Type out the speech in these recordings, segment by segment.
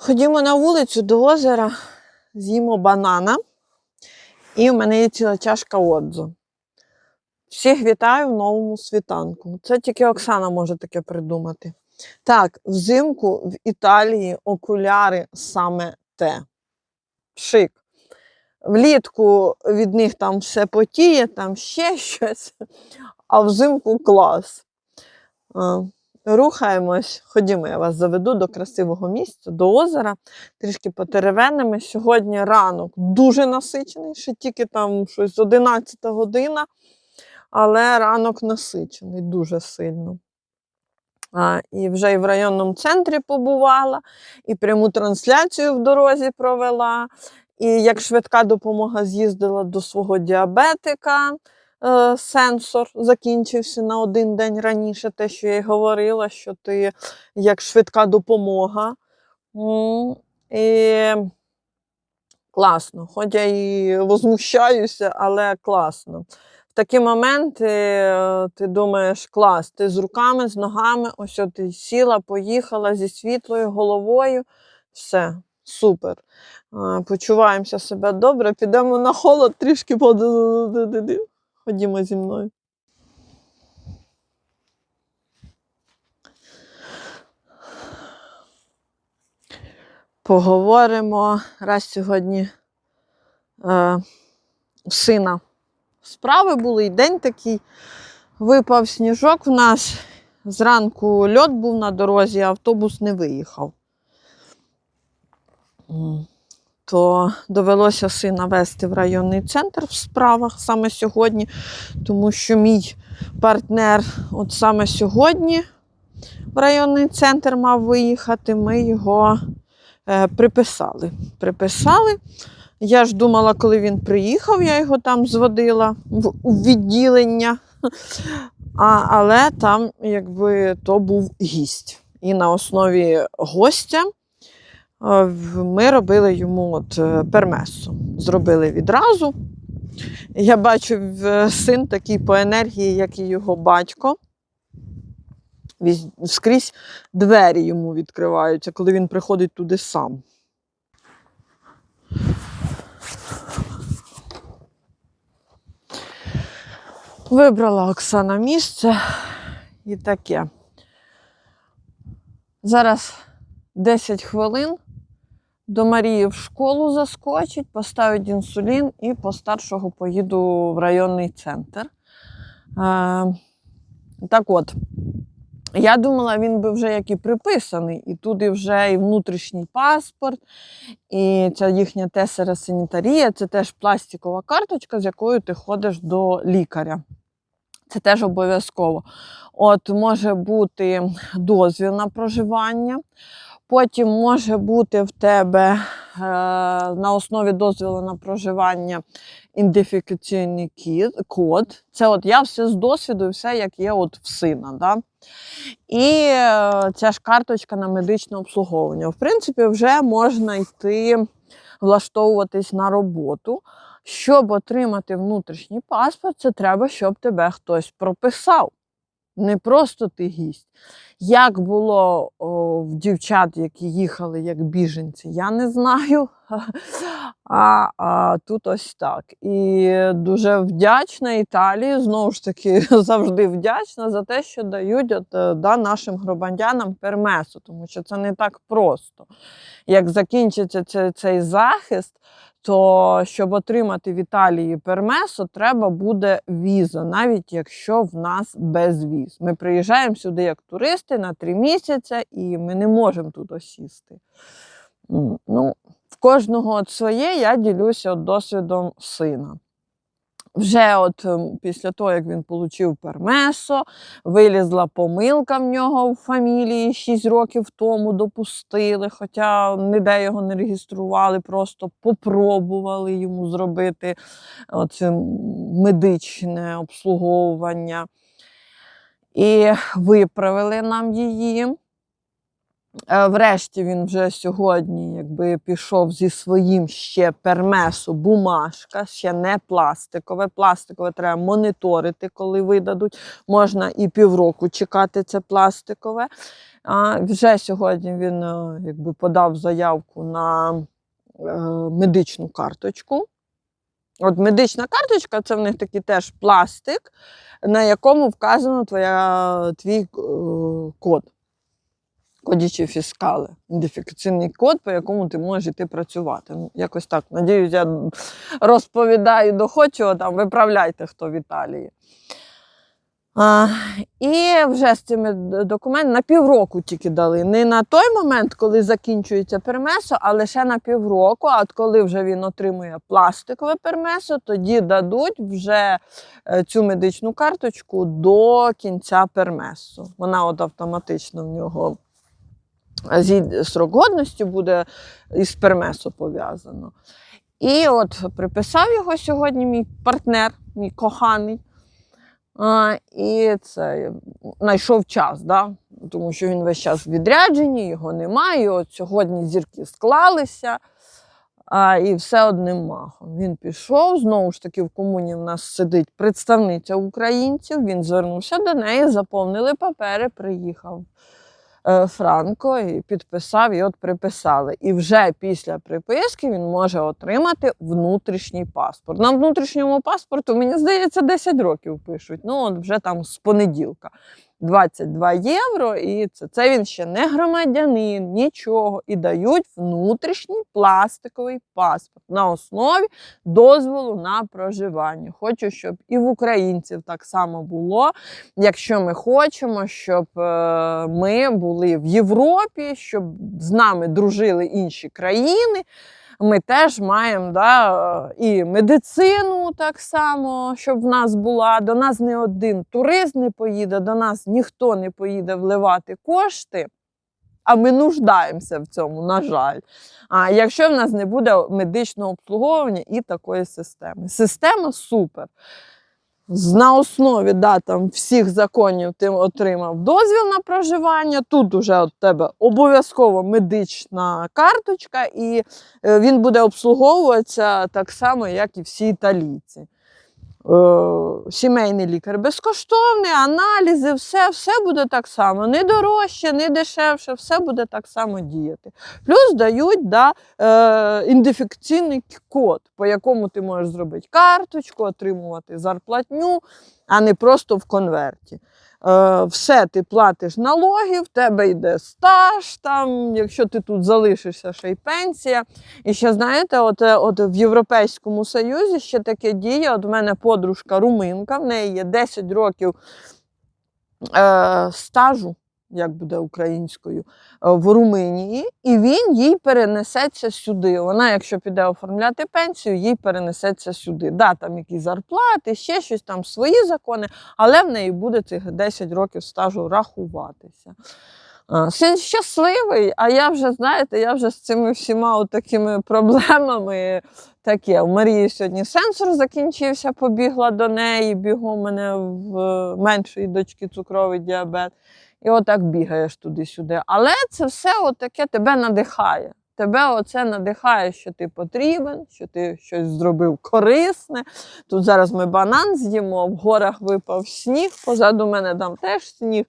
Ходімо на вулицю до озера, з'їмо банана. І в мене є ціла чашка отзу. Всіх вітаю в новому світанку. Це тільки Оксана може таке придумати. Так, взимку в Італії окуляри саме те. Шик. Влітку від них там все потіє, там ще щось, а взимку клас. Рухаємось, ходімо, я вас заведу до красивого місця, до озера, трішки потеревенимо. Сьогодні ранок дуже насичений, ще тільки там щось 11 година, але ранок насичений дуже сильно. А, і вже і в районному центрі побувала, і пряму трансляцію в дорозі провела. І як швидка допомога з'їздила до свого діабетика. Е, сенсор закінчився на один день раніше, те, що я й говорила, що ти як швидка допомога. І класно. Хоч я і возмущаюся, але класно. В такі моменти е, ти думаєш, клас, ти з руками, з ногами, ось от ти сіла, поїхала зі світлою головою. Все, супер. Е, Почуваємося себе добре, підемо на холод трішки. Ходімо зі мною. Поговоримо раз сьогодні е, сина. Справи були і день такий. Випав сніжок в нас. Зранку льот був на дорозі, автобус не виїхав. То довелося сина вести в районний центр в справах саме сьогодні, тому що мій партнер от саме сьогодні в районний центр мав виїхати. Ми його е, приписали. Приписали. Я ж думала, коли він приїхав, я його там зводила в, відділення. А, але там, якби, то був гість. І на основі гостя ми робили йому от е, пермесу. Зробили відразу. Я бачу, син такий по енергії, як і його батько. Скрізь двері йому відкриваються, коли він приходить туди сам. Вибрала Оксана місце і таке. Зараз 10 хвилин до Марії в школу заскочить, поставить інсулін і по старшого поїду в районний центр. Так от, я думала, він би вже як і приписаний, і туди вже і внутрішній паспорт, і ця їхня тесера санітарія це теж пластикова карточка, з якою ти ходиш до лікаря. Це теж обов'язково. От може бути дозвіл на проживання. Потім може бути в тебе е, на основі дозволу на проживання ідентифікаційний код. Це от я все з досвіду, все як є от в сина. Да? І е, ця ж карточка на медичне обслуговування. В принципі, вже можна йти влаштовуватись на роботу. Щоб отримати внутрішній паспорт, це треба, щоб тебе хтось прописав. Не просто ти гість. Як було о, в дівчат, які їхали як біженці, я не знаю. А, а тут ось так. І дуже вдячна Італії, знову ж таки, завжди вдячна за те, що дають от, е, да, нашим громадянам пермесу, тому що це не так просто. Як закінчиться це- цей захист, то щоб отримати в Італії пермесо, треба буде віза, навіть якщо в нас без віз. Ми приїжджаємо сюди як туристи на три місяці, і ми не можемо тут осісти. Ну, кожного от своє я ділюся от досвідом сина. Вже от ем, після того, як він отримав пермесо, вилізла помилка в нього в фамілії 6 років тому допустили, хоча ніде його не реєстрували, просто попробували йому зробити оце медичне обслуговування. І виправили нам її. Е, Врешті він вже сьогодні якби пішов зі своїм ще пермесу, бумажка, ще не пластикове. Пластикове треба моніторити, коли видадуть. Можна і півроку чекати це пластикове. А вже сьогодні він е, якби подав заявку на е, медичну карточку. От медична карточка це в них такий теж пластик, на якому вказано твоя, твій код. Кодічі фіскали, ідентифікаційний код, по якому ти можеш йти працювати. Ну, якось так. Надіюсь, я розповідаю доходчиво, там виправляйте, хто в Італії. А, і вже з цими документами на півроку тільки дали. Не на той момент, коли закінчується пермесо, а лише на півроку. А от коли вже він отримує пластикове пермесо, тоді дадуть вже е, цю медичну карточку до кінця пермесу. Вона от автоматично в нього зі- срок годності буде із пермесо пов'язано. І от приписав його сьогодні мій партнер, мій коханий. А, і це знайшов час, да? тому що він весь час в відрядженні, його немає. І от сьогодні зірки склалися, а, і все одним махом. Він пішов, знову ж таки, в комуні в нас сидить представниця українців. Він звернувся до неї, заповнили папери, приїхав Франко і підписав, і от приписали. І вже після приписки він може отримати внутрішній паспорт. На внутрішньому паспорту, мені здається, 10 років пишуть. Ну, от вже там з понеділка. 22 євро, і це, це він ще не громадянин, нічого. І дають внутрішній пластиковий паспорт на основі дозволу на проживання. Хочу, щоб і в українців так само було. Якщо ми хочемо, щоб е, ми були в Європі, щоб з нами дружили інші країни. Ми теж маємо да, і медицину так само, щоб в нас була. До нас не один турист не поїде, до нас ніхто не поїде вливати кошти, а ми нуждаємося в цьому, на жаль. А якщо в нас не буде медичного обслуговування і такої системи. Система супер. На основі да, там, всіх законів ти отримав дозвіл на проживання. Тут уже у тебе обов'язково медична карточка, і е, він буде обслуговуватися так само, як і всі італійці. Е, Сімейний лікар безкоштовний, аналізи, все, все буде так само. Не дорожче, не дешевше, все буде так само діяти. Плюс дають да, е, індифікційний код, по якому ти можеш зробити карточку, отримувати зарплатню, а не просто в конверті. Е, все, ти платиш налоги, в тебе йде стаж, там, якщо ти тут залишишся, ще й пенсія. І ще знаєте, от, е, от в Європейському Союзі ще таке діє. От в мене подружка руминка, в неї є 10 років е, стажу, як буде українською, е, в Румунії, і він їй перенесеться сюди. Вона, якщо піде оформляти пенсію, їй перенесеться сюди. Да, там якісь зарплати, ще щось там свої закони, але в неї буде цих 10 років стажу рахуватися. Син щасливий, а я вже, знаєте, я вже з цими всіма такими проблемами таке. У Марії сьогодні сенсор закінчився, побігла до неї, бігом мене в е, меншої дочки цукровий діабет. І отак бігаєш туди-сюди. Але це все таке тебе надихає. Тебе оце надихає, що ти потрібен, що ти щось зробив корисне. Тут зараз ми банан з'їмо, в горах випав сніг, позаду мене там теж сніг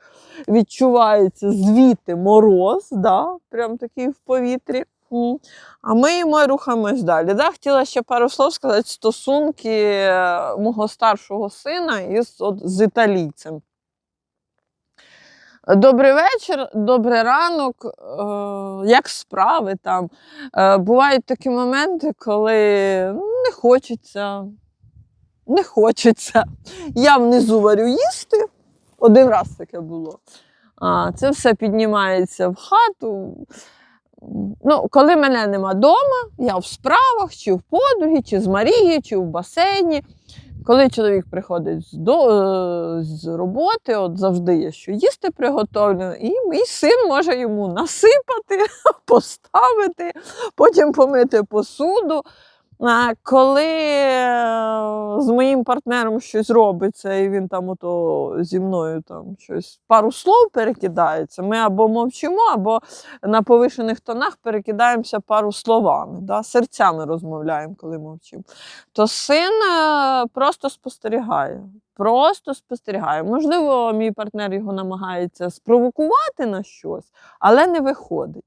відчувається звідти мороз, да, прям такий в повітрі. А ми йому рухаємось далі. Да? Хотіла ще пару слов сказати стосунки е, мого старшого сина із от, з італійцем. Добрий вечір, добрий ранок. Е, як справи там? Е, бувають такі моменти, коли ну, не хочеться, не хочеться. Я внизу варю їсти. Один раз таке було. А, це все піднімається в хату. Ну, коли мене нема вдома, я в справах, чи в подруги, чи з Марією, чи в басейні. Коли чоловік приходить з, до, е, з роботи, от завжди є що їсти приготовлено, і мій син може йому насипати, поставити, потім помити посуду. Коли е, з моїм партнером щось робиться, і він там ото зі мною там щось пару слов перекидається, ми або мовчимо, або на повишених тонах перекидаємося пару словами. Да? Серцями розмовляємо, коли мовчимо. То син е, просто спостерігає. Просто спостерігає. Можливо, мій партнер його намагається спровокувати на щось, але не виходить.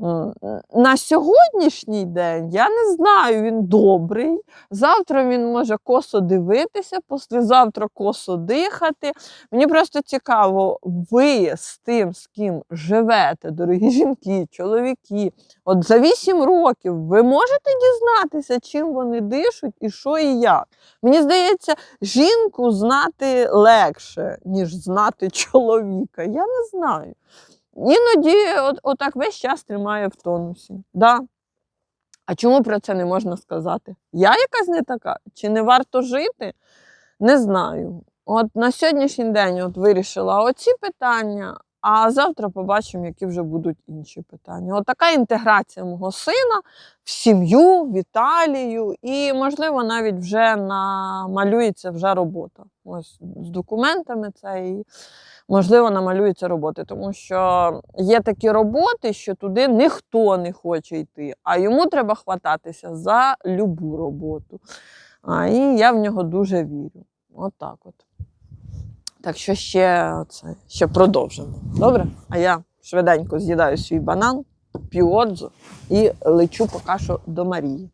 М, На сьогоднішній день я не знаю, він добрий. Завтра він може косо дивитися, післязавтра косо дихати. Мені просто цікаво, ви з тим, з ким живете, дорогі жінки, чоловіки. От за 8 років ви можете дізнатися, чим вони дишуть і що і як. Мені здається, жінку знати легше, ніж знати чоловіка. Я не знаю. Іноді от, отак весь час тримає в тонусі. Да. А чому про це не можна сказати? Я якась не така? Чи не варто жити? Не знаю. От на сьогоднішній день от вирішила оці питання, а завтра побачимо, які вже будуть інші питання. От інтеграція мого сина в сім'ю, в Італію, і, можливо, навіть вже намалюється вже робота. Ось з документами це і можливо намалюється роботи, тому що є такі роботи, що туди ніхто не хоче йти, а йому треба хвататися за любу роботу. А, і я в нього дуже вірю. От так от. Так що ще, це, ще продовжимо. Добре? А я швиденько з'їдаю свій банан, п'ю отзу і лечу поки що до Марії.